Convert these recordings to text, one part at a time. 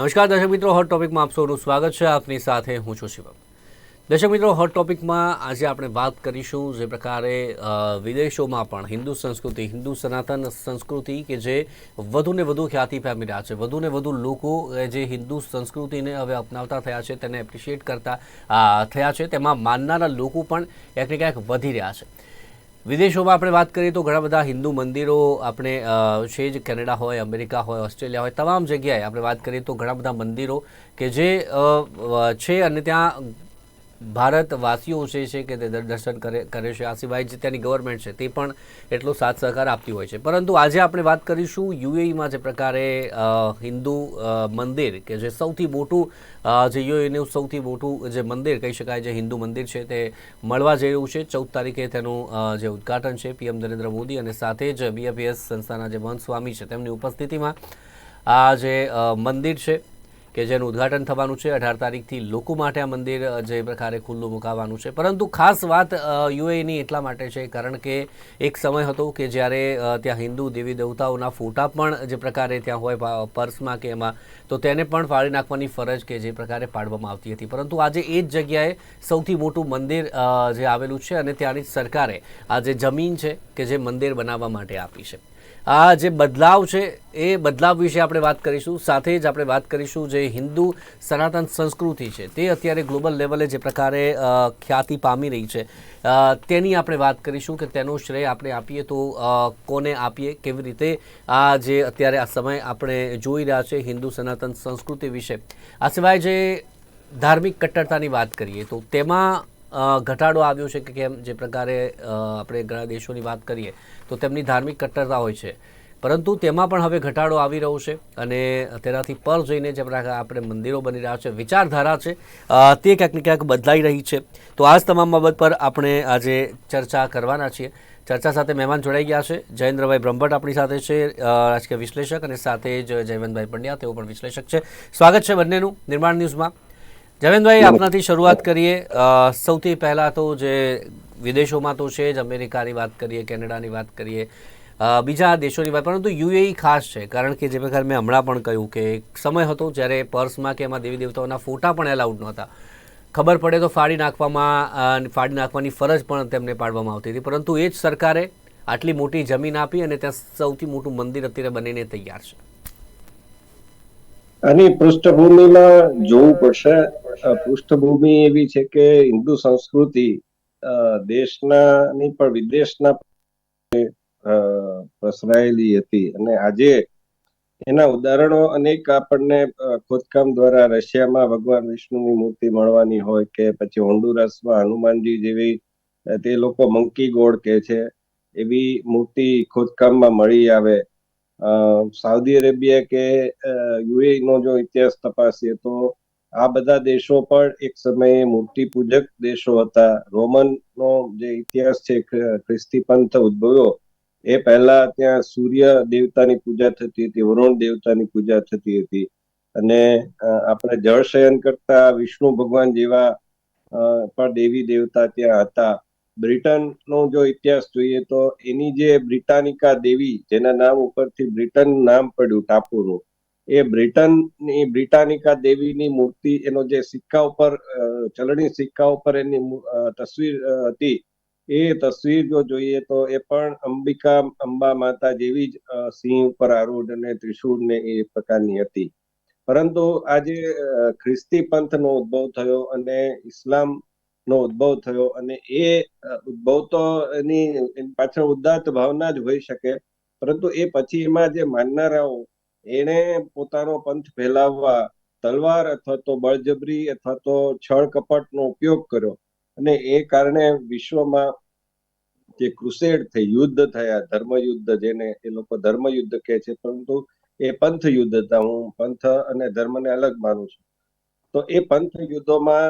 નમસ્કાર, દર્શક મિત્રો હોટ ટોપિકમાં આપ સૌનું સ્વાગત છે. આપની સાથે હું છું શિવમ. દર્શક મિત્રો હોટ ટોપિકમાં આજે આપણે વાત કરીશું જે પ્રકારે વિદેશોમાં પણ હિન્દુ સંસ્કૃતિ, હિન્દુ સનાતન સંસ્કૃતિ કે જે વધુને વધુ ખ્યાતિ પામી રહ્યા છે વધુને વધુ લોકો જે હિન્દુ સંસ્કૃતિને હવે અપનાવતા થયા છે, તેને એપ્રિશિએટ કરતા થયા છે. તેમાં માનનારા લોકો પણ ક્યાંક ને ક્યાંક વધી રહ્યા છે. વિદેશોમાં આપણે વાત કરીએ તો ઘણા બધા હિન્દુ મંદિરો આપણે છે જ કેનેડા હોય, અમેરિકા હોય, ઓસ્ટ્રેલિયા હોય, તમામ જગ્યાએ આપણે વાત કરીએ તો ઘણા બધા મંદિરો કે જે છે અને ત્યાં ભારતવાસીઓ છે છે કે તે દર- દર્શન કરે કરે છે, આ સિવાય જે ત્યાંની ગવર્મેન્ટ છે તે પણ એટલો સાથ સહકાર આપતી હોય છે. પરંતુ આજે આપણે વાત કરીશું યુએઈમાં જે પ્રકારે હિન્દુ મંદિર કે જે સૌથી મોટું જે યુએઈનું સૌથી મોટું જે મંદિર કહી શકાય, જે હિન્દુ મંદિર છે તે મળવા જઈ રહ્યું છે. ચૌદ તારીખે તેનું જે ઉદ્ઘાટન છે પીએમ નરેન્દ્ર મોદી અને સાથે જ બીએપીએસ સંસ્થાના જે મહંત સ્વામી છે તેમની ઉપસ્થિતિમાં આ જે મંદિર છે કે જેનું ઉદ્ઘાટન થવાનું છે. અઢાર તારીખથી લોકો માટે આ મંદિર જે પ્રકારે ખુલ્લું મુકાવાનું છે. પરંતુ ખાસ વાત યુએની એટલા માટે છે, કારણ કે એક સમય હતો કે જ્યારે ત્યાં હિન્દુ દેવી દેવતાઓના ફોટા પણ જે પ્રકારે ત્યાં હોય પર્સમાં કે એમાં, તો તેને પણ ફાળી નાખવાની ફરજ કે જે પ્રકારે પાડવામાં આવતી હતી. પરંતુ આજે એ જ જગ્યાએ સૌથી મોટું મંદિર જે આવેલું છે અને ત્યાંની સરકારે આ જે જમીન છે કે જે મંદિર બનાવવા માટે આપી છે. આ જે બદલાવ છે, એ બદલાવ વિશે આપણે વાત કરીશું. સાથે જ આપણે વાત કરીશું જે હિન્દુ સનાતન સંસ્કૃતિ છે, તે અત્યારે ગ્લોબલ લેવલે જે પ્રકારે ખ્યાતિ પામી રહી છે. તેની આપણે વાત કરીશું કે તેનો શ્રેય આપણે આપીએ તો કોને આપીએ, કેવી રીતે આ જે અત્યારે આ સમય આપણે જોઈ રહ્યા છે હિન્દુ સનાતન સંસ્કૃતિ વિશે. આ સિવાય જે ધાર્મિક કટ્ટરતાની વાત કરીએ તો તેમાં ઘટાડો આવ્યો છે કે કેમ, જે પ્રકારે આપણે ઘણા દેશોની વાત કરીએ, તો તેમની ધાર્મિક કટ્ટરતા હોય છે. પરંતુ તેમાં પણ હવે ઘટાડો આવી રહ્યો છે અને તેનાથી પર જઈને જે આપણે મંદિરો બની રહ્યા છે, વિચારધારા છે તે ક્યાંક ક્યાંક બદલાઈ રહી છે. તો આ જ તમામ બાબત પર આપણે આજે ચર્ચા કરવાના છીએ. ચર્ચા સાથે મહેમાન જોડાઈ ગયા છે. જયેન્દ્રભાઈ બ્રહ્મભટ્ટ આપણી સાથે છે રાજકીય વિશ્લેષક અને સાથે જ જયવંતભાઈ પંડ્યા, તેઓ પણ વિશ્લેષક છે. સ્વાગત છે બંનેનું નિર્માણ ન્યૂઝમાં. જવેનભાઈ આપનાથી શરૂઆત કરીએ. સૌથી પહેલાં તો જે વિદેશોમાં તો છે જ અમેરિકાની વાત કરીએ કેનેડાની વાત કરીએ બીજા દેશોની વાત પરંતુ યુએઈ ખાસ છે. કારણ કે જે પ્રકાર મેં હમણાં પણ કહ્યું કે એક સમય હતો જ્યારે પર્સમાં કે એમાં દેવી દેવતાઓના ફોટા પણ એલાઉડ નહોતા. ખબર પડે તો ફાડી નાખવામાં ફાડી નાખવાની ફરજ પણ તેમને પાડવામાં આવતી હતી. પરંતુ એ જ સરકારે આટલી મોટી જમીન આપી અને ત્યાં સૌથી મોટું મંદિર અત્યારે બનીને તૈયાર છે. આની પૃષ્ઠભૂમિમાં જોવું પડશે. પૃષ્ઠભૂમિ એવી છે કે હિન્દુ સંસ્કૃતિ દેશના ની પણ વિદેશના પ્રસરાયેલી હતી. અને આજે એના ઉદાહરણો અનેક આપણને ખોદકામ દ્વારા રશિયામાં ભગવાન વિષ્ણુની મૂર્તિ મળવાની હોય કે પછી હોન્ડુરસમાં હનુમાનજી જેવી તે લોકો મંકી ગોળ કે છે, એવી મૂર્તિ ખોદકામમાં મળી આવે. સાઉદી અરેબિયા કે યુએઈ નો જો ઇતિહાસ તપાસીએ તો આ બધા દેશો પણ એક સમયે મૂર્તિ પૂજક દેશો હતા. રોમન નો જે ઇતિહાસ છે ખ્રિસ્તી પંથ ઉદ્ભવ્યો, એ પહેલા ત્યાં સૂર્ય દેવતાની પૂજા થતી હતી, વરુણ દેવતાની પૂજા થતી હતી. અને આપણે જળશયન કરતા વિષ્ણુ ભગવાન જેવા પણ દેવી દેવતા ત્યાં હતા. બ્રિટન નો જો ઇતિહાસ જોઈએ તો એની જે બ્રિટાનિકા દેવી, જેના નામ ઉપરથી બ્રિટન નામ પડ્યું ટાપુનું, એ બ્રિટનની બ્રિટાનિકા દેવીની મૂર્તિ, એનો જે સિક્કા ઉપર ચલણી સિક્કા ઉપર એની તસવીર હતી. એ તસવીર જો જોઈએ તો એ પણ અંબિકા, અંબા માતા જેવી જ સિંહ ઉપર આરૂઢ અને ત્રિશૂળ ને એ પ્રકારની હતી. પરંતુ આજે ખ્રિસ્તી પંથનો ઉદ્ભવ થયો અને ઇસ્લામ નો ઉદ્ભવ થયો અને એ ઉદ્ભવ તો એની પાછળ ઉદાત્ત ભાવના જ હોઈ શકે, પરંતુ એ પછી એમાં જે માનનારાઓ, એણે પોતાનો પંથ ફેલાવવા તલવાર અથવા તો બળજબરી અથવા તો છળ કપટનો ઉપયોગ કર્યો અને એ કારણે વિશ્વમાં જે ક્રુસેડ થઈ, યુદ્ધ થયા ધર્મ યુદ્ધ જેને એ લોકો ધર્મ યુદ્ધ કહે છે, પરંતુ એ પંથ યુદ્ધ હતા, હું પંથ અને ધર્મને અલગ માનું છું. તો એ પંથ યુદ્ધોમાં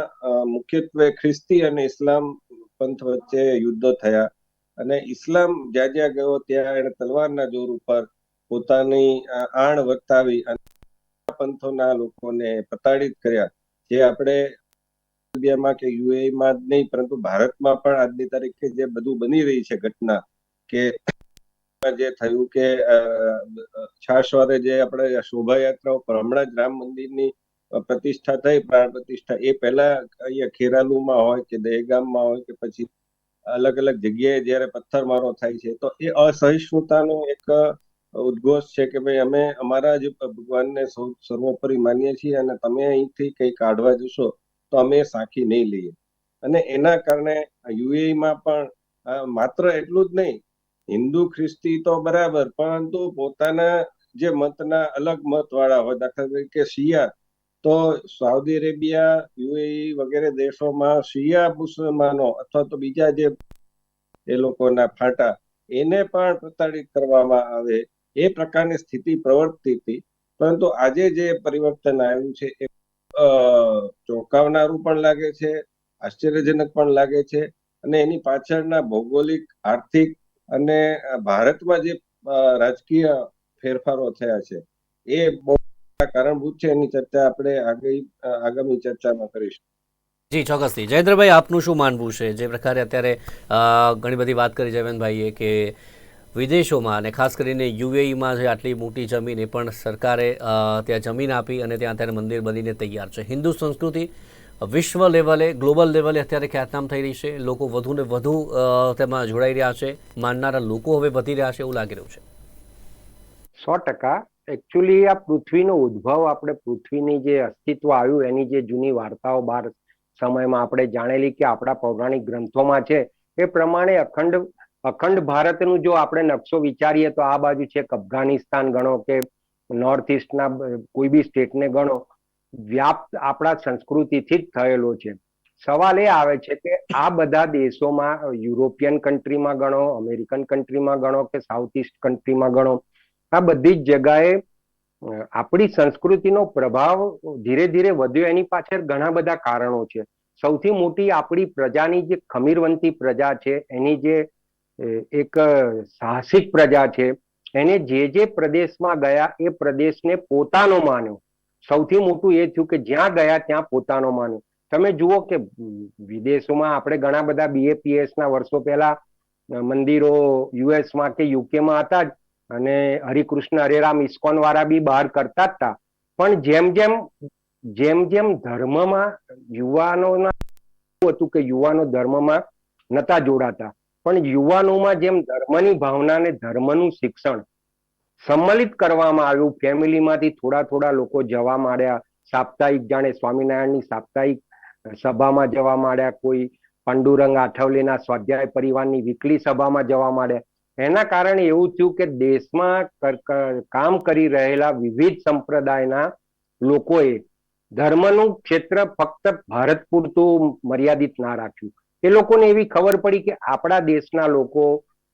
મુખ્યત્વે ખ્રિસ્તી અને ઇસ્લામ પંથ વચ્ચે યુદ્ધો થયા. અને ઇસ્લામ જ્યાં જ્યાં ગયો, ત્યાં એને તલવારના જોર ઉપર પોતાની આણ વર્તાવી અને પંથોના લોકોને પ્રતાડિત કર્યા. જે આપણે ઇન્ડિયામાં કે યુએમાં જ નહીં, પરંતુ ભારતમાં પણ આજની તારીખે જે બધું બની રહી છે ઘટના કે જે થયું કે છાશવારે જે આપણે શોભાયાત્રાઓ પર હમણાં જ રામ મંદિરની પ્રતિષ્ઠા થઈ, પ્રાણ પ્રતિષ્ઠા. એ પહેલા અહીંયા ખેરાલુમાં હોય કે દહેગામમાં હોય કે પછી અલગ અલગ જગ્યાએ જ્યારે પથ્થરમારો થાય છે, તો એ અસહિષ્ણુતાનો એક ઉદ્ઘોષ છે કે ભાઈ અમે અમારા જ ભગવાનને સર્વોપરી માનીએ છીએ અને તમે અહીંથી કંઈ કાઢવા જશો, તો અમે સાખી નહીં લઈએ. અને એના કારણે યુએઈમાં પણ માત્ર એટલું જ નહીં, હિન્દુ ખ્રિસ્તી તો બરાબર, પરંતુ પોતાના જે મતના અલગ મત વાળા હોય, દાખલા તરીકે શિયા તો સાઉદી અરેબિયા, યુએઈ વગેરે દેશોમાં શિયા, મુસલમાનો અથવા તો બીજા જે એ લોકોના ફાટા, એને પણ પ્રતાડિત કરવામાં આવે એ પ્રકારની સ્થિતિ પ્રવર્તતી હતી. પરંતુ આજે જે પરિવર્તન આવ્યું છે એ ચોંકાવનારું પણ લાગે છે, આશ્ચર્યજનક પણ લાગે છે અને એની પાછળના ભૌગોલિક, આર્થિક અને ભારતમાં જે રાજકીય ફેરફારો થયા છે એ બહુ કારણભૂત છે એની ચર્ચા આપણે આગળ આગામી ચર્ચામાં કરીશું. જી ચોક્કસથી. જયેન્દ્રભાઈ આપનું શું માનવું છે? જે પ્રકારે અત્યારે ઘણી બધી વાત કરી જયવંતભાઈએ કે વિદેશોમાં અને ખાસ કરીને યુએઈમાં જે આટલી મોટી જમીન એ પણ સરકારે ત્યાં જમીન આપી અને ત્યાં અત્યારે મંદિર બનીને તૈયાર છે. હિન્દુ સંસ્કૃતિ વિશ્વ લેવલે ગ્લોબલ લેવલે અત્યારે ખ્યાતનામ થઈ રહી છે. લોકો વધુ ને વધુ તેમાં જોડાઈ રહ્યા છે. માનનારા લોકો હવે વધી રહ્યા છે એવું લાગી રહ્યું છે. સો ટકા. એકચ્યુઅલી આ પૃથ્વીનો ઉદ્ભવ આપણે પૃથ્વીની જે અસ્તિત્વ આવ્યું, એની જે જૂની વાર્તાઓ બાર સમયમાં આપણે જાણેલી કે આપણા પૌરાણિક ગ્રંથોમાં છે, એ પ્રમાણે અખંડ અખંડ ભારતનું જો આપણે નકશો વિચારીએ તો આ બાજુ છે અફઘાનિસ્તાન ગણો કે નોર્થ ઇસ્ટના કોઈ બી સ્ટેટને ગણો વ્યાપ્ત આપણા સંસ્કૃતિથી જ થયેલો છે. સવાલ એ આવે છે કે આ બધા દેશોમાં યુરોપિયન કન્ટ્રીમાં ગણો અમેરિકન કન્ટ્રીમાં ગણો કે સાઉથ ઇસ્ટ કન્ટ્રીમાં ગણો આ બધી જ જગાએ આપણી સંસ્કૃતિનો પ્રભાવ ધીરે ધીરે વધ્યો. એની પાછળ ઘણા બધા કારણો છે. સૌથી મોટી આપણી પ્રજાની જે ખમીરવંતી પ્રજા છે, એની જે એક સાહસિક પ્રજા છે, એને જે જે પ્રદેશમાં ગયા, એ પ્રદેશને પોતાનો માન્યો. સૌથી મોટું એ થયું કે જ્યાં ગયા, ત્યાં પોતાનો માન્યો. તમે જુઓ કે વિદેશોમાં આપણે ઘણા બધા બીએપીએસ ના વર્ષો પહેલા મંદિરો યુએસમાં કે યુકેમાં હતા જ અને હરિકૃષ્ણ હરેરામ ઇસ્કોન વાળા બી બહાર કરતા જ હતા પણ જેમ જેમ જેમ જેમ ધર્મમાં યુવાનોના હતું કે યુવાનો ધર્મમાં નતા જોડાતા, પણ યુવાનોમાં જેમ ધર્મની ભાવના ને ધર્મનું શિક્ષણ સંમલિત કરવામાં આવ્યું, ફેમિલીમાંથી થોડા થોડા લોકો જવા માંડ્યા. સાપ્તાહિક જાણે સ્વામિનારાયણની સાપ્તાહિક સભામાં જવા માંડ્યા, કોઈ પાંડુરંગ આઠવલેના સ્વાધ્યાય પરિવારની વીકલી સભામાં જવા માંડ્યા. એના કારણે એવું થયું કે દેશમાં કામ કરી રહેલા વિવિધ સંપ્રદાયના લોકોએ ધર્મનું ક્ષેત્ર ફક્ત ભારત પૂરતું મર્યાદિત ના રાખ્યું. એ લોકોને એવી ખબર પડી કે આપણા દેશના લોકો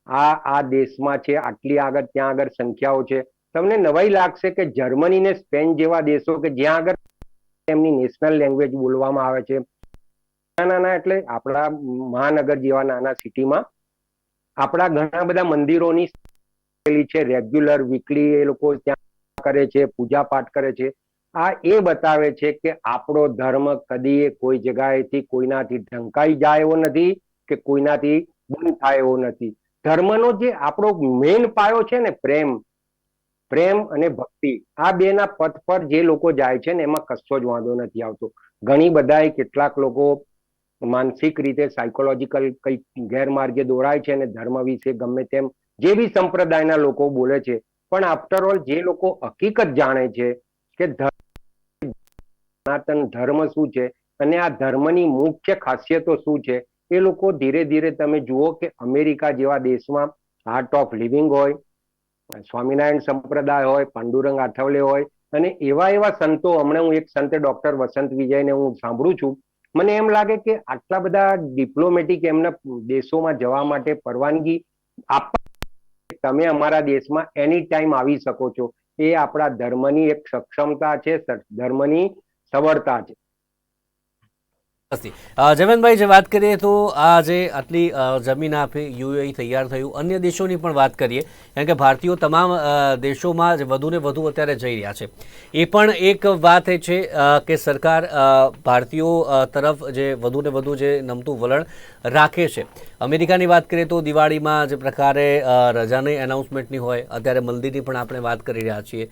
આ આ દેશમાં છે, આટલી આગળ ત્યાં આગળ સંખ્યાઓ છે. તમને નવાઈ લાગશે કે જર્મની ને સ્પેન જેવા દેશો કે જ્યાં આગળ એમની નેશનલ લેંગ્વેજ બોલવામાં આવે છે. નાના એટલે આપણા મહાનગર જેવા નાના સિટીમાં આપણા ઘણા બધા મંદિરોની છે રેગ્યુલર વીકલી એ લોકો ત્યાં કરે છે પૂજા પાઠ કરે છે. આ એ બતાવે છે કે આપણો ધર્મ કદી કોઈ જગાએથી કોઈનાથી ઢંકાઈ જાય એવો નથી કે કોઈનાથી બંધ થાય એવો નથી. ધર્મનો જે આપણો મેઇન પાયો છે ને, પ્રેમ પ્રેમ અને ભક્તિ, આ બેના પથ પર જે લોકો જાય છે ને, એમાં કશો જ વાંધો નથી આવતો. ઘણી બધાએ કેટલાક લોકો માનસિક રીતે સાયકોલોજીકલ કઈ ગેરમાર્ગે દોરાય છે અને ધર્મ વિશે ગમે તેમ જે બી સંપ્રદાયના લોકો બોલે છે. પણ આફ્ટર ઓલ જે લોકો હકીકત જાણે છે કે સનાતન ધર્મ શું છે અને આ ધર્મની મુખ્ય ખાસિયતો શું છે, એ લોકો ધીરે ધીરે તમે જુઓ કે અમેરિકા જેવા દેશમાં આર્ટ ઓફ લિવિંગ હોય, સ્વામિનારાયણ સંપ્રદાય હોય, પાંડુરંગ આઠવલે હોય અને એવા એવા સંતો, હમણાં હું એક સંત ડોક્ટર વસંત વિજયને હું સાંભળું છું મને એમ લાગે કે આટલા બધા ડિપ્લોમેટિક એમના દેશોમાં જવા માટે પરવાનગી આપ તમે અમારા દેશમાં એની ટાઈમ આવી શકો છો. એ આપણા ધર્મની એક સક્ષમતા છે ધર્મની સવળતા છે. જયવંતભાઈ, જે વાત કરીએ તો આ જે આટલી જમીન આપી યુએઈ તૈયાર થયું, અન્ય દેશોની પણ વાત કરીએ, કારણ કે ભારતીયો તમામ દેશોમાં જે વધુને વધુ અત્યારે જઈ રહ્યા છે. એ પણ એક વાત એ છે કે સરકાર ભારતીયો તરફ જે વધુને વધુ જે નમતું વલણ રાખે છે. અમેરિકાની વાત કરીએ તો દિવાળીમાં જે પ્રકારે રજાની એનાઉન્સમેન્ટની હોય, અત્યારે મંદિરની પણ આપણે વાત કરી રહ્યા છીએ.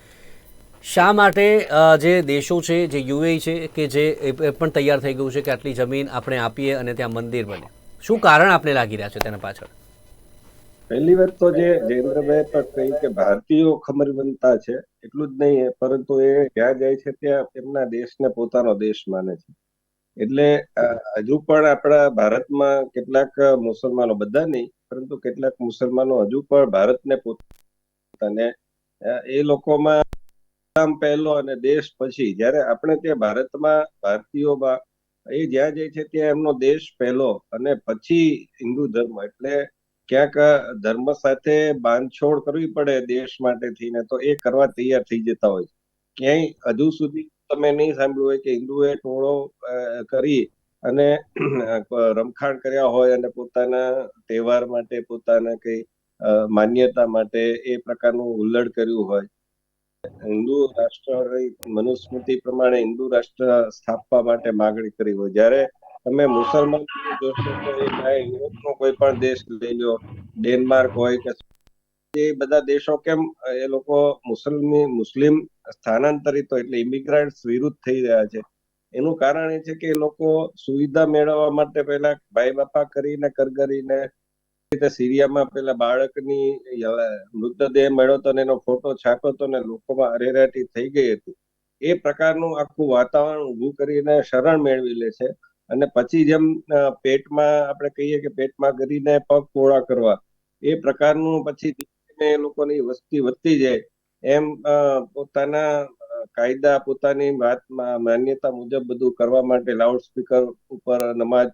શા માટે જે દેશો છે, જે યુએઈ છે, કે જે પણ તૈયાર થઈ ગયું છે કે આટલી જમીન આપણે આપીએ અને ત્યાં મંદિર બને? શું કારણ આપણે લાગી રહ્યા છે તેના પાછળ? પહેલી વાત તો જે જયેન્દ્રભાઈ પણ કહ્યું કે ભારતીયો ખબર બનતા છે, એટલું જ નહીં, પરંતુ એ જ્યાં જાય છે ત્યાં એમના દેશને પોતાનો દેશ માને છે. એટલે હજુ પણ આપણા ભારતમાં કેટલાક મુસલમાનો, બધા નહીં, પરંતુ કેટલાક મુસલમાનો હજુ પણ ભારતને પોતાને એ લોકોમાં ઇસ્લામ પહેલો અને દેશ પછી, જ્યારે આપણે ત્યાં ભારતમાં ભારતીયોમાં એ જ્યાં જાય છે ત્યાં એમનો દેશ પહેલો અને પછી હિન્દુ ધર્મ. એટલે ક્યાંક ધર્મ સાથે બાંધછોડ કરવી પડે દેશ માટે થઈને, તો એ કરવા તૈયાર થઈ જતા હોય ક્યાંય હજુ સુધી તમે નહીં સાંભળ્યું હોય કે હિન્દુએ ટોળો કરી અને રમખાણ કર્યા હોય અને પોતાના તહેવાર માટે, પોતાના કઈ માન્યતા માટે એ પ્રકારનું હુલ્લડ કર્યું હોય. હિન્દુ રાષ્ટ્ર મનુસ્મૃતિ પ્રમાણે હિન્દુ રાષ્ટ્ર સ્થાપવા માટે માગણી કરી હોય. જ્યારે તમે મુસલમાન જોશો તો એ યુરોપનો કોઈ પણ દેશ લઈ લો, ડેનમાર્ક હોય કે એ બધા દેશો કેમ એ લોકો મુસલમી, મુસ્લિમ સ્થાનાંતરિતો એટલે ઇમિગ્રન્ટ્સ વિરુદ્ધ થઈ રહ્યા છે. એનું કારણ એ છે કે એ લોકો સુવિધા મેળવવા માટે પહેલા ભાઈ બાપા કરીને કરગરીને રીતે સિરિયામાં પેલા બાળકની મૃતદેહ મળ્યો હતો એનો ફોટો છાપ્યો હતો ને લોકોમાં અરેરાટી થઈ ગઈ હતી. એ પ્રકારનું આખું વાતાવરણ ઊભું કરીને શરણ મેળવી લે છે. અને પછી જેમ પેટમાં આપણે કહીએ કે પેટમાં કરીને પગ પોળા કરવા, એ પ્રકારનું પછી એ લોકોની વસ્તી વધતી જાય. એમ પોતાના કાયદા, પોતાની વાત માન્યતા મુજબ બધું કરવા માટે લાઉડ સ્પીકર ઉપર નમાજ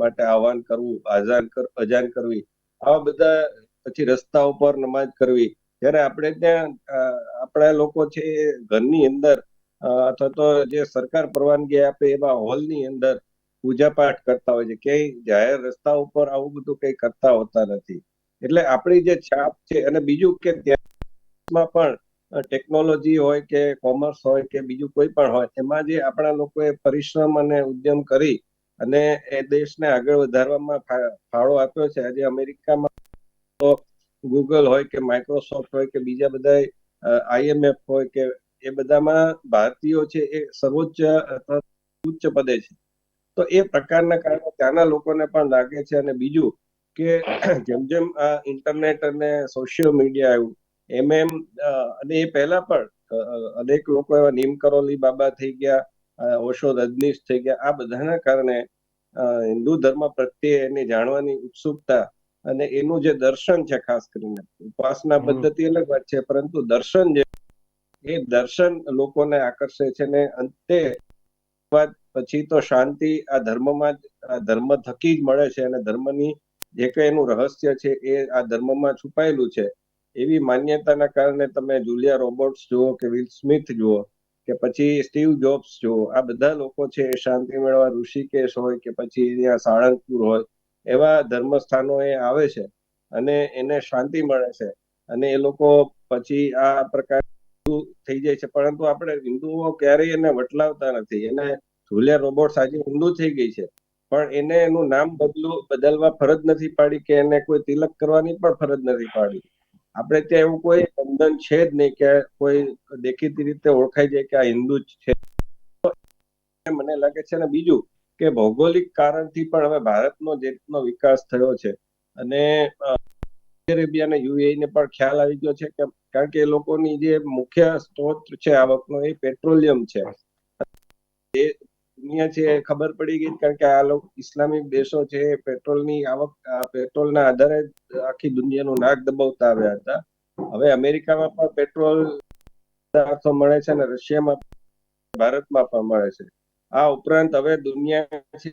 માટે આહવાન કરવું, આઝાન અજાન કરવી આવા બધા પછી રસ્તા ઉપર નમાજ કરવી. જ્યારે આપણે ત્યાં આપણા લોકો છે ઘરની અંદર અથવા તો જે સરકાર પરવાનગી આપે એવા હોલની અંદર પૂજા પાઠ કરતા હોય છે. ક્યાંય જાહેર રસ્તા ઉપર આવું બધું કઈ કરતા હોતા નથી. એટલે આપણી જે છાપ છે અને બીજું કે ત્યાં પણ ટેકનોલોજી હોય કે કોમર્સ હોય કે બીજું કોઈ પણ હોય, એમાં જે આપણા લોકોએ પરિશ્રમ અને ઉદ્યમ કરી અને એ દેશને આગળ વધારવામાં ફાળો આપ્યો છે. આજે અમેરિકામાં તો ગૂગલ હોય કે માઇક્રોસોફ્ટ હોય કે બીજા બધા આઈએમએફ હોય કે એ બધામાં ભારતીયો છે એ સર્વોચ્ચ ઉચ્ચ પદે છે. તો એ પ્રકારના કારણે ત્યાંના લોકોને પણ લાગે છે. અને બીજું કે જેમ જેમ આ ઇન્ટરનેટ અને સોશિયલ મીડિયા આવ્યું, એમ એમ અને એ પહેલા પણ અનેક લોકો એવા નીમકરોલી બાબા થઈ ગયા. ઓશો રજનીશ થઈ ગયા. આ બધાના કારણે હિન્દુ ધર્મ પ્રત્યે એની જાણવાની ઉત્સુકતા અને એનું જે દર્શન છે ખાસ કરીને. ઉપાસના પદ્ધતિ અલગ વાત છે પરંતુ દર્શન જે એ દર્શન લોકોને આકર્ષે છે ને અંતે પછી તો શાંતિ આ ધર્મમાં ધર્મ થકી જ મળે છે અને ધર્મની જે કઈ એનું રહસ્ય છે એ આ ધર્મમાં છુપાયેલું છે. એવી માન્યતાના કારણે તમે જુલિયા રોબોટ્સ જુઓ કે વિલ સ્મિથ જુઓ કે પછી સ્ટીવ જોબ્સ જો, આ બધા લોકો છે શાંતિ મેળવા ઋષિકેશ હોય કે પછી ત્યાં સાળંગપુર હોય, એવા ધર્મસ્થાનો એ આવે છે અને એને શાંતિ મળે છે. અને એ લોકો પછી આ પ્રકાર થઈ જાય છે. પરંતુ આપણે હિન્દુઓ ક્યારેય એને વટલાવતા નથી. એને ઝુલિયા રોબોટ આજે હિન્દુ થઈ ગઈ છે. પણ એને એનું નામ બદલું બદલવા ફરજ નથી પાડી કે એને કોઈ તિલક કરવાની પણ ફરજ નથી પાડી. આપણે ત્યાં એવું કોઈ બંધન છે જ નહીં કે કોઈ દેખીતી રીતે ઓળખાઈ જાય કે આ હિન્દુ જ છે. મને લાગે છે અને બીજું કે ભૌગોલિક કારણથી પણ હવે ભારતનો જે રીતનો વિકાસ થયો છે. અને અરેબિયા અને યુએઈ ને પણ ખ્યાલ આવી ગયો છે કે કારણ કે એ લોકોની જે મુખ્ય સ્ત્રોત છે આવકનો એ પેટ્રોલિયમ છે. દુનિયા છે, ખબર પડી ગઈ કારણ કે આ લોકો ઇસ્લામિક દેશો છે, પેટ્રોલની આવક પેટ્રોલના આધારે આખી દુનિયાનું નાક દબાવતા આવ્યા હતા. હવે અમેરિકામાં પણ પેટ્રોલ મળે છે અને રશિયામાં ભારતમાં પણ મળે છે. આ ઉપરાંત હવે દુનિયા છે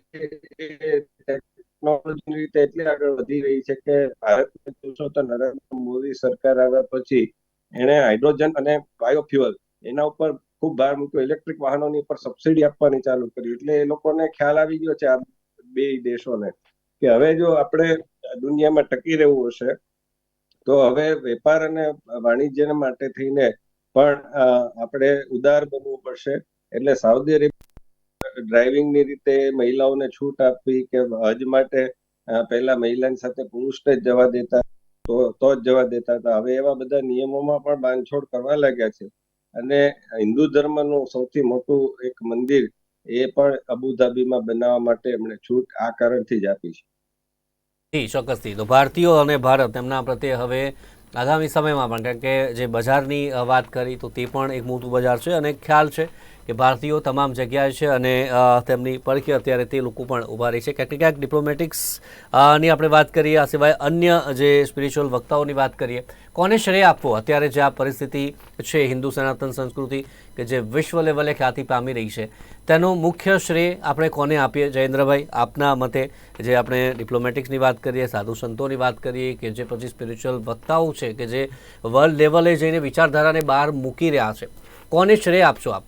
એ ટેકનોલોજીની રીતે એટલી આગળ વધી રહી છે કે ભારત જોશો તો નરેન્દ્ર મોદી સરકાર આવ્યા પછી એણે હાઇડ્રોજન અને બાયોફ્યુઅલ એના ઉપર ખૂબ ભાર મૂક્યો. ઇલેક્ટ્રિક વાહનોની પર સબસિડી આપવાની ચાલુ કરી. એટલે એ લોકોને ખ્યાલ આવી ગયો છે આ બે દેશોને કે હવે જો આપણે દુનિયામાં ટકી રહેવું હશે, તો હવે વેપાર અને વાણિજ્ય માટે થઈને પણ આપણે ઉદાર બનવું પડશે. એટલે સાઉદી અરેબિયા ડ્રાઇવિંગની રીતે મહિલાઓને છૂટ આપવી કે હજ માટે પહેલા મહિલાની સાથે પુરુષને જ જવા દેતા, તો તો જ જવા દેતા. હતા હવે એવા બધા નિયમોમાં પણ બાંધછોડ કરવા લાગ્યા છે. અને હિન્દુ ધર્મનું સૌથી મોટું એક મંદિર એ પણ અબુધાબીમાં બનાવવા માટે એમણે છૂટ આ કારણથી જ આપી છે. જી, ચોક્કસથી. તો ભારતીયો અને ભારત એમના પ્રત્યે હવે આગામી સમયમાં પણ, કારણ કે જે બજારની વાત કરી, તો તે પણ એક મોટું બજાર છે અને ખ્યાલ છે. કે ભારતીયો તમામ જગ્યાએ છે અને તેમની પડખે અત્યારે તે લોકો પણ ઊભા રહી છે. ક્યાંક ક્યાંક ડિપ્લોમેટિક્સની આપણે વાત કરીએ, આ સિવાય અન્ય જે સ્પિરિચ્યુઅલ વક્તાઓની વાત કરીએ, કોને શ્રેય આપવો? અત્યારે જે આ પરિસ્થિતિ છે, હિન્દુ સનાતન સંસ્કૃતિ, કે જે વિશ્વ લેવલે ખ્યાતિ પામી રહી છે, તેનો મુખ્ય શ્રેય આપણે કોને આપીએ? જયેન્દ્રભાઈ, આપના મતે જે આપણે ડિપ્લોમેટિક્સની વાત કરીએ, સાધુ સંતોની વાત કરીએ, કે જે પછી સ્પિરિચ્યુઅલ વક્તાઓ છે, કે જે વર્લ્ડ લેવલે જઈને વિચારધારાને બહાર મૂકી રહ્યા છે, કોને શ્રેય આપશો આપ?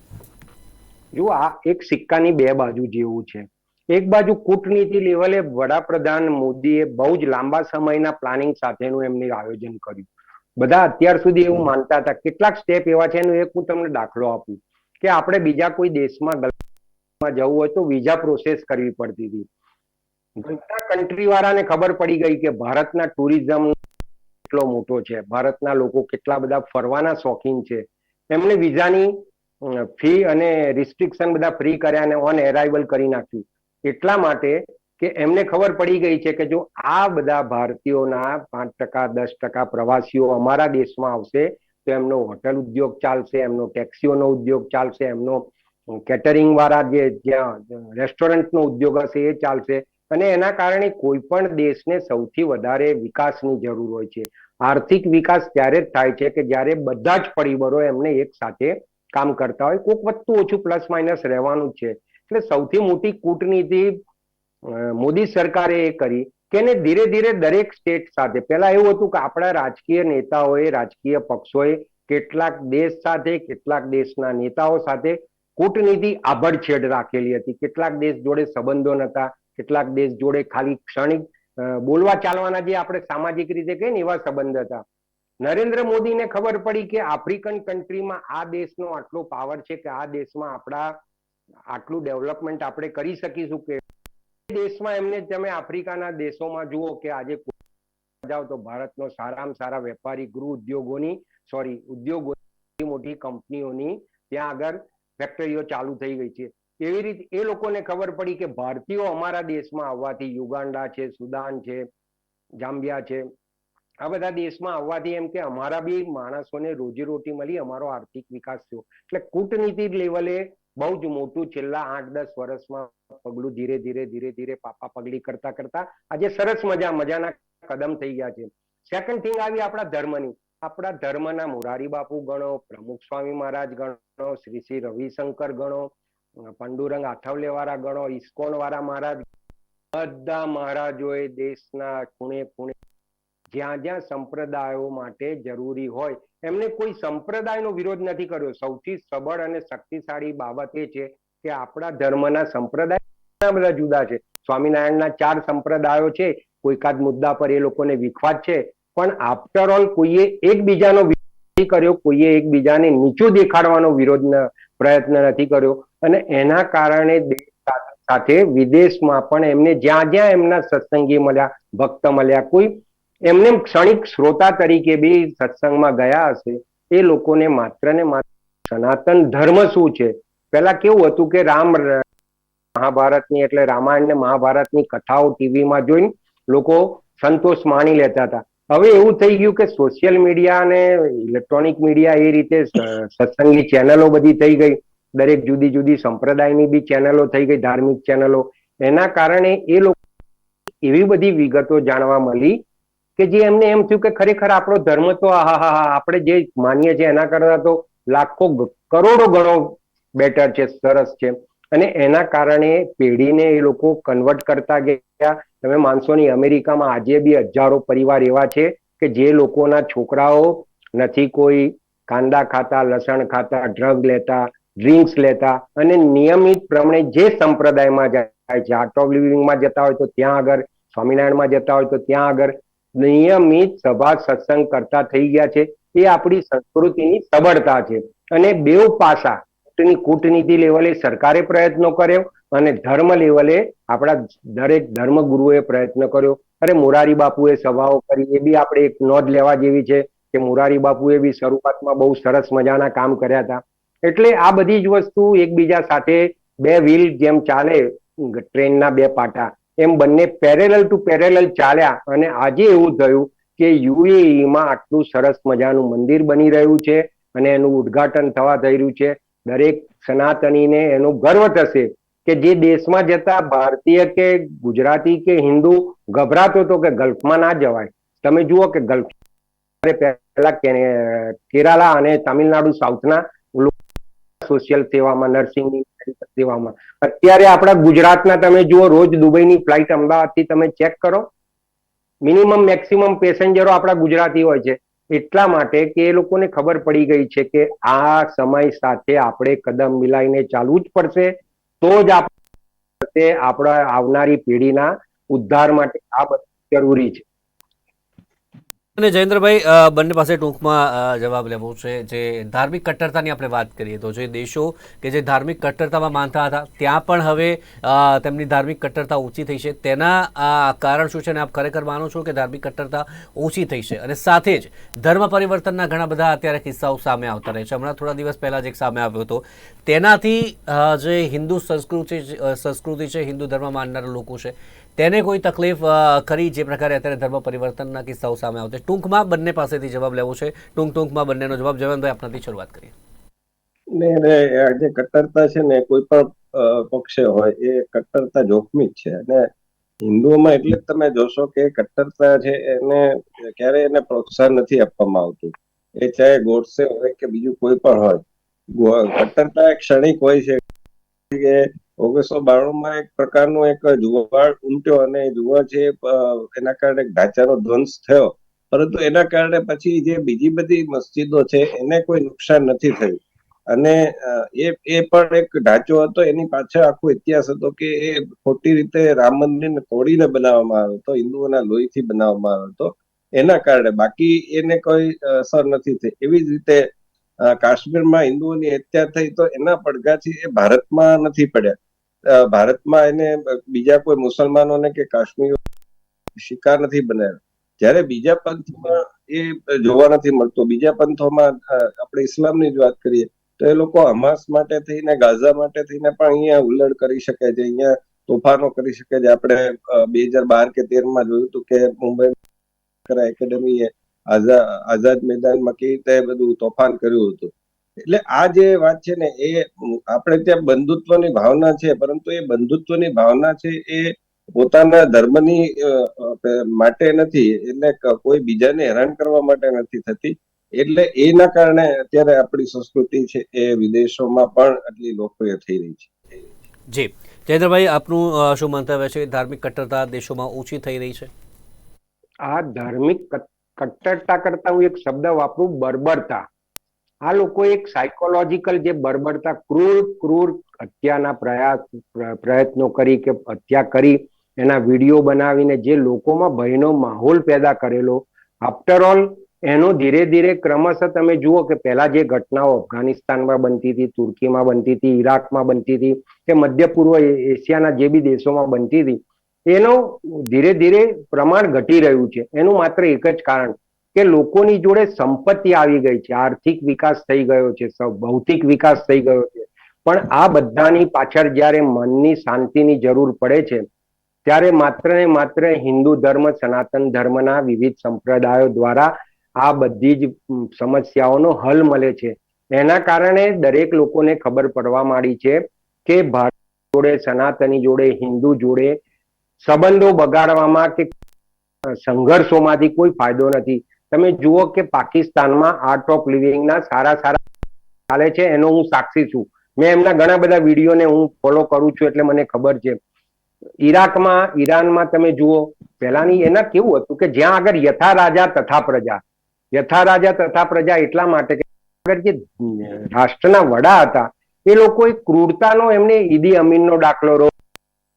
જો આ એક સિક્કાની બે બાજુ જેવું છે. એક બાજુ કૂટનીતિ લેવલે વડાપ્રધાન મોદીએ બહુ જ લાંબા સમયના પ્લાનિંગ સાથેનું એમને આયોજન કર્યું. બધા અત્યાર સુધી એવું માનતા હતા. કેટલાક સ્ટેપ એવા છે એનું એક હું તમને દાખલો આપું. કે આપણે બીજા કોઈ દેશમાં ગલ્ફમાં જવું હોય તો વિઝા પ્રોસેસ કરવી પડતી હતી. ઘણા કન્ટ્રી વાળાને ખબર પડી ગઈ કે ભારતના ટુરિઝમ કેટલો મોટો છે. ભારતના લોકો કેટલા બધા ફરવાના શોખીન છે. એમને વિઝાની ફી અને રિસ્ટ્રિક્શન બધા ફ્રી કર્યા અને ઓન એરાઇવલ કરી નાખ્યું. એટલા માટે કે એમને ખબર પડી ગઈ છે કે જો આ બધા ભારતીયોના પાંચ ટકા, દસ ટકા પ્રવાસીઓ અમારા દેશમાં આવશે, તો એમનો હોટલ ઉદ્યોગ ચાલશે, એમનો ટેક્સીઓનો ઉદ્યોગ ચાલશે, એમનો કેટરિંગ વાળા જે જ્યાં રેસ્ટોરન્ટનો ઉદ્યોગ હશે એ ચાલશે. અને એના કારણે કોઈ પણ દેશને સૌથી વધારે વિકાસની જરૂર હોય છે. આર્થિક વિકાસ ત્યારે જ થાય છે કે જ્યારે બધા જ પરિબળો એમને એક સાથે કામ કરતા હોય કોઈક વસ્તુ ઓછું પ્લસ માઇનસ રહેવાનું છે. એટલે સૌથી મોટી કૂટનીતિ મોદી સરકારે એ કરી કે એને ધીરે ધીરે દરેક સ્ટેટ સાથે, પહેલા એવું હતું કે આપણા રાજકીય નેતાઓએ, રાજકીય પક્ષોએ કેટલાક દેશ સાથે, કેટલાક દેશના નેતાઓ સાથે કૂટનીતિ આભડછેડ રાખેલી હતી. કેટલાક દેશ જોડે સંબંધો નતા કેટલાક દેશ જોડે ખાલી ક્ષણિક બોલવા ચાલવાના જે આપણે સામાજિક રીતે કહીએ ને એવા સંબંધ હતા. નરેન્દ્ર મોદીને ખબર પડી કે આફ્રિકન કન્ટ્રીમાં આ દેશનો આટલો પાવર છે કે આ દેશમાં આપણા આટલું ડેવલપમેન્ટ આપણે કરી શકીશું કે દેશમાં એમને તમે આફ્રિકાના દેશોમાં જુઓ કે આજે જાઓ તો ભારતનો સારામાં સારા વેપારી ગૃહ ઉદ્યોગોની સોરી ઉદ્યોગો મોટી કંપનીઓની ત્યાં આગળ ફેક્ટરીઓ ચાલુ થઈ ગઈ છે. એવી રીતે એ લોકોને ખબર પડી કે ભારતીયો અમારા દેશમાં આવવાથી યુગાન્ડા છે, સુદાન છે જામ્બિયા છે આ બધા દેશમાં આવવાથી એમ કે અમારા બી માણસોને રોજીરોટી મળી, અમારો આર્થિક વિકાસ થયો. એટલે કૂટનીતિ લેવલે બહુ જ મોટું છેલ્લા આઠ દસ વર્ષમાં પગલું ધીરે ધીરે ધીરે ધીરે પાપા પગલી કરતા કરતા આજે સરસ મજા, મજાના કદમ થઈ ગયા છે. સેકન્ડ થિંગ આવી આપણા ધર્મની. આપણા ધર્મના મોરારી બાપુ ગણો, પ્રમુખ સ્વામી મહારાજ ગણો, શ્રી શ્રી રવિશંકર ગણો, પાંડુરંગ આઠવલે વાળા ગણો ઇસ્કોન વાળા મહારાજ, બધા મહારાજોએ દેશના ખૂણે ખૂણે જ્યાં જ્યાં સંપ્રદાયો માટે જરૂરી હોય. એમને કોઈ સંપ્રદાયનો વિરોધ નથી કર્યો. સૌથી સબળ અને શક્તિશાળી બાબત એ છે કે આપણા ધર્મના સંપ્રદાય બધા જુદા છે. સ્વામિનારાયણના ચાર સંપ્રદાયો છે. કોઈકાદ મુદ્દા પર એ લોકોને વિખવાદ છે. પણ આફ્ટર ઓલ કોઈએ એકબીજાનો વિરોધ કર્યો. કોઈએ એકબીજાને નીચું દેખાડવાનો વિરોધ પ્રયત્ન નથી કર્યો. અને એના કારણે સાથે વિદેશમાં પણ એમને જ્યાં જ્યાં એમના સત્સંગી મળ્યા, ભક્ત મળ્યા, કોઈ એમને ક્ષણિક શ્રોતા તરીકે બી સત્સંગમાં ગયા હશે, એ લોકોને માત્ર ને માત્ર સનાતન ધર્મ શું છે? પેલા કેવું હતું કે રામ મહાભારતની એટલે રામાયણ ને મહાભારતની કથાઓ ટીવીમાં જોઈને લોકો સંતોષ માણી લેતા હતા. હવે એવું થઈ ગયું કે સોશિયલ મીડિયા અને ઇલેક્ટ્રોનિક મીડિયા એ રીતે સત્સંગની ચેનલો બધી થઈ ગઈ. દરેક જુદી જુદી સંપ્રદાયની બી ચેનલો થઈ ગઈ, ધાર્મિક ચેનલો. એના કારણે એ લોકો એવી બધી વિગતો જાણવા મળી કે જે એમને એમ થયું કે ખરેખર આપણો ધર્મ તો આહા હા હા આપણે જે માનીએ છીએ એના કરતા તો લાખો કરોડો ગણો બેટર છે, સરસ છે. અને એના કારણે પેઢીને એ લોકો કન્વર્ટ કરતા ગયા. તમે માનશો નહીં, અમેરિકામાં આજે બી હજારો પરિવાર એવા છે કે જે લોકોના છોકરાઓ નથી કોઈ કાંદા ખાતા, લસણ ખાતા ડ્રગ લેતા ડ્રિંક્સ લેતા. અને નિયમિત પ્રમાણે જે સંપ્રદાયમાં જાય છે આર્ટ ઓફ લિવિંગમાં જતા હોય તો ત્યાં આગળ, સ્વામિનારાયણમાં જતા હોય તો ત્યાં આગળ નિયમિત સભા સત્સંગ કરતા થઈ ગયા છે. એ આપણી સંસ્કૃતિની સબળતા છે. અને બેઉ પાસા કૂટનીતિ લેવલે સરકારે પ્રયત્નો કર્યો અને ધર્મ લેવલે આપણા દરેક ધર્મગુરુએ પ્રયત્ન કર્યો. અરે મોરારી બાપુએ સભાઓ કરી. એ બી આપણે એક નોંધ લેવા જેવી છે કે મોરારી બાપુએ બી શરૂઆતમાં બહુ સરસ મજાના કામ કર્યા હતા. એટલે આ બધી જ વસ્તુ એકબીજા સાથે બે વ્હીલ જેમ ચાલે, ટ્રેનના બે પાટા. એમ બંને પેરેલલ ટુ પેરેલલ ચાલ્યા અને આજે એવું થયું કે યુએઈમાં આટલું સરસ મજાનું મંદિર બની રહ્યું છે અને એનું ઉદ્ઘાટન થવા થઈ રહ્યું છે. દરેક સનાતનીને એનો ગર્વ થશે કે જે દેશમાં જતા ભારતીય કે ગુજરાતી કે હિન્દુ ગભરાતો હતો કે ગલ્ફમાં ના જવાય. તમે જુઓ કે ગલ્ફ પહેલા કેરાલા અને તામિલનાડુ સાઉથના સોશિયલ સેવામાં નર્સિંગની સેવામાં અત્યારે આપણા ગુજરાતના તમે જુઓ, રોજ દુબઈની ફ્લાઇટ અમદાવાદથી તમે ચેક કરો. મિનિમમ મેક્સિમમ પેસેન્જરો આપણા ગુજરાતી હોય છે. એટલા માટે કે એ લોકોને ખબર પડી ગઈ છે કે આ સમય સાથે આપણે કદમ મિલાઈને ચાલવું જ પડશે. તો જ આપણે આપણા આવનારી પેઢીના ઉદ્ધાર માટે આ બધું જરૂરી છે. અને જયેન્દ્રભાઈ બંને પાસે ટૂંકમાં જવાબ લેવો છે જે ધાર્મિક કટ્ટરતાની આપણે વાત કરીએ તો જે દેશો કે જે ધાર્મિક કટ્ટરતામાં માનતા હતા, ત્યાં પણ હવે તેમની ધાર્મિક કટ્ટરતા ઓછી થઈ છે. તેના કારણ શું છે અને આપ ખરેખર માનો છો કે ધાર્મિક કટ્ટરતા ઓછી થઈ છે? અને સાથે જ ધર્મ પરિવર્તનના ઘણા બધા અત્યારે કિસ્સાઓ સામે આવતા રહે છે. હમણાં થોડા દિવસ પહેલાં જ એક સામે આવ્યો હતો. તેનાથી જે હિન્દુ સંસ્કૃતિ સંસ્કૃતિ છે, હિન્દુ ધર્મ માનનારા લોકો છે તેને કોઈ તકલીફ ખરી જે પ્રકારે અત્યારે ધર્મ પરિવર્તનના કિસ્સાઓ સામે આવતા. ટૂંકમાં બંને પાસેથી જવાબ લેવો છે. ટૂંક, ટૂંકમાં બંનેનો જવાબ જવાનભાઈ, આપનાથી શરૂઆત કરીએ. ને જે કટ્ટરતા છે ને કોઈ પણ પક્ષે હોય, એ કટ્ટરતા જોખમી જ છે. અને હિન્દુઓમાં એટલે જ તમે જોશો કે કટ્ટરતા છે, એને ક્યારે એને પ્રોત્સાહન નથી આપવામાં આવતું. એ ચાહે ગોડસે હોય કે બીજું કોઈ પણ હોય. કટ્ટરતા ક્ષણિક હોય છે કે ઓગણીસો બાણુંમાં એક પ્રકારનો એક જુવાળ ઉમટ્યો અને જુવાળ છે એના કારણે ઢાંચાનો ધ્વંસ થયો. પરંતુ એના કારણે પછી જે બીજી બધી મસ્જિદો છે, એને કોઈ નુકસાન નથી થયું. અને એ એ પણ એક ઢાંચો હતો, એની પાછળ આખો ઇતિહાસ હતો કે એ ખોટી રીતે રામ મંદિરને તોડીને બનાવવામાં આવ્યો હતો, હિન્દુઓના લોહીથી બનાવવામાં આવ્યો હતો. એના કારણે બાકી એને કોઈ અસર નથી થઈ. એવી જ રીતે કાશ્મીરમાં હિન્દુઓની હત્યા થઈ તો એના પડઘાથી એ ભારતમાં નથી પડ્યા. ભારતમાં એને બીજા કોઈ મુસલમાનોને કે કાશ્મીર શિકાર નથી બનાવ્યો. જ્યારે બીજા પંથમાં એ જોવા નથી મળતું. બીજા પંથોમાં આપણે ઇસ્લામની જ વાત કરીએ, તો એ લોકો હમાસ માટે થઈને, ગાઝા માટે થઈને પણ અહીંયા હુલ્લડ કરી શકે છે. અહીંયા તોફાનો કરી શકે છે. આપણે બે હજાર બાર કે તેરમાં જોયું હતું કે મુંબઈ એકેડેમીએ આઝા, આઝાદ મેદાનમાં કેવી રીતે બધું તોફાન કર્યું હતું. એટલે આ જે વાત છે ને એ આપણે ત્યાં બંધુત્વની ભાવના છે પરંતુ એ બંધુત્વની ભાવના છે એ પોતાના ધર્મની માટે નથી એટલે કોઈ બીજાને હેરાન કરવા માટે નથી થતી. એટલે એના કારણે અત્યારે આપણી સંસ્કૃતિ છે એ વિદેશોમાં પણ આટલી લોકપ્રિય થઈ રહી છે. જી. જયેન્દ્રભાઈ આપનું શું મંતવ્ય છે? ધાર્મિક કટ્ટરતા દેશોમાં ઓછી થઈ રહી છે? આ ધાર્મિક કટ્ટરતા કરતા હું એક શબ્દ વાપરું બર્બરતા. આ લોકો એક સાયકોલોજીકલ જે બર્બરતા, ક્રૂર ક્રૂર હત્યાના પ્રયાસ પ્રયત્નો કરી કે હત્યા કરી, એના વીડિયો બનાવીને જે લોકોમાં ભયનો માહોલ પેદા કરેલો આફ્ટર ઓલ એનો ધીરે ધીરે ક્રમશઃ તમે જુઓ કે પહેલા જે ઘટનાઓ અફઘાનિસ્તાનમાં બનતી હતી, તુર્કીમાં બનતી હતી ઈરાકમાં બનતી હતી, કે મધ્ય પૂર્વ એશિયાના જે બી દેશોમાં બનતી હતી, એનું ધીરે ધીરે પ્રમાણ ઘટી રહ્યું છે. એનું માત્ર એક જ કારણ કે લોકોની જોડે સંપત્તિ આવી ગઈ છે, આર્થિક વિકાસ થઈ ગયો છે ભૌતિક વિકાસ થઈ ગયો છે. પણ આ બધાની પાછળ જ્યારે મનની શાંતિની જરૂર પડે છે, ત્યારે માત્ર ને માત્ર હિન્દુ ધર્મ, સનાતન ધર્મના વિવિધ સંપ્રદાયો દ્વારા આ બધી જ સમસ્યાઓનો હલ મળે છે. એના કારણે દરેક લોકોને ખબર પડવા માંડી છે કે ભારત જોડે, સનાતની જોડે, હિન્દુ જોડે સંબંધો બગાડવામાં કે સંઘર્ષોમાંથી કોઈ ફાયદો નથી. તમે જુઓ કે પાકિસ્તાનમાં આર્ટ ઓફ લિવિંગના સારા સારા ચાલે છે, એનો હું સાક્ષી છું. મેં એમના ઘણા બધા વિડીયોને હું ફોલો કરું છું એટલે મને ખબર છે. ઈરાકમાં, ઈરાનમાં તમે જુઓ, પહેલાની એના કેવું હતું કે જ્યાં આગળ યથા રાજા, તથા પ્રજા. યથા રાજા, તથા પ્રજા એટલા માટે કે આગળ જે રાષ્ટ્રના વડા હતા, એ લોકોએ ક્રૂરતાનો એમને ઈદી અમીનનો દાખલો રો,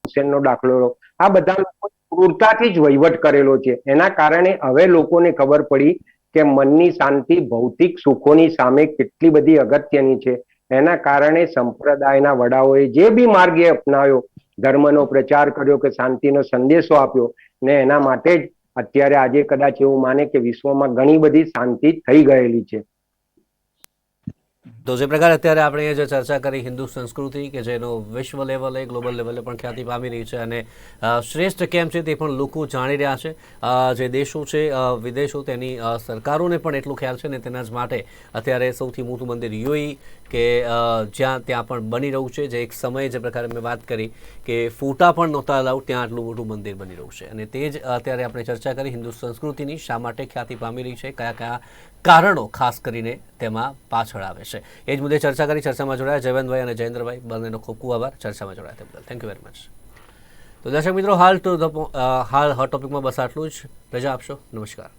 હુસેનનો દાખલો રો, આ બધા લોકો ક્રૂરતાથી જ વહીવટ કરેલો છે. એના કારણે હવે લોકોને ખબર પડી કે મનની શાંતિ, ભૌતિક સુખોની સામે કેટલી બધી અગત્યની છે. એના કારણે સંપ્રદાયના વડાઓએ જે બી માર્ગે અપનાવ્યો, ધર્મનો પ્રચાર કર્યો કે શાંતિનો સંદેશો આપ્યો ને એના માટે જ અત્યારે આજે કદાચ એવું માને કે વિશ્વમાં ઘણી બધી શાંતિ થઈ ગયેલી છે. તો જે પ્રકારે અત્યારે આપણે જે ચર્ચા કરી હિન્દુ સંસ્કૃતિ કે જેનો વિશ્વ લેવલે, ગ્લોબલ લેવલે પણ ખ્યાતિ પામી રહી છે અને શ્રેષ્ઠ કેમ છે તે પણ લોકો જાણી રહ્યા છે. જે દેશો છે વિદેશો તેની સરકારોને પણ એટલું ખ્યાલ છે ને તેના જ માટે અત્યારે સૌથી મોટું મંદિર યુઈ કે જ્યાં ત્યાં પણ બની રહ્યું છે. જે એક સમયે જે પ્રકારે મેં વાત કરી કે ફોટા પણ નહોતા અલાઉડ ત્યાં આટલું મોટું મંદિર બની રહ્યું છે. અને તે જ અત્યારે આપણે ચર્ચા કરી હિન્દુ સંસ્કૃતિની, શા માટે ખ્યાતિ પામી રહી છે, કયા કયા કારણો ખાસ કરીને તેમાં પાછળ આવે છે. એ જ મુદ્દે ચર્ચા કરી ચર્ચામાં જોડાયા જયવંતભાઈ અને જયેન્દ્રભાઈ. બંનેનો ખૂબ ખૂબ આભાર. ચર્ચામાં જોડાયા તે બદલ. થેન્ક યુ વેરી મચ તો દર્શક મિત્રો, હાલ ટુ હાલ હોટ ટોપિકમાં બસ આટલું જ. રજા આપશો. નમસ્કાર.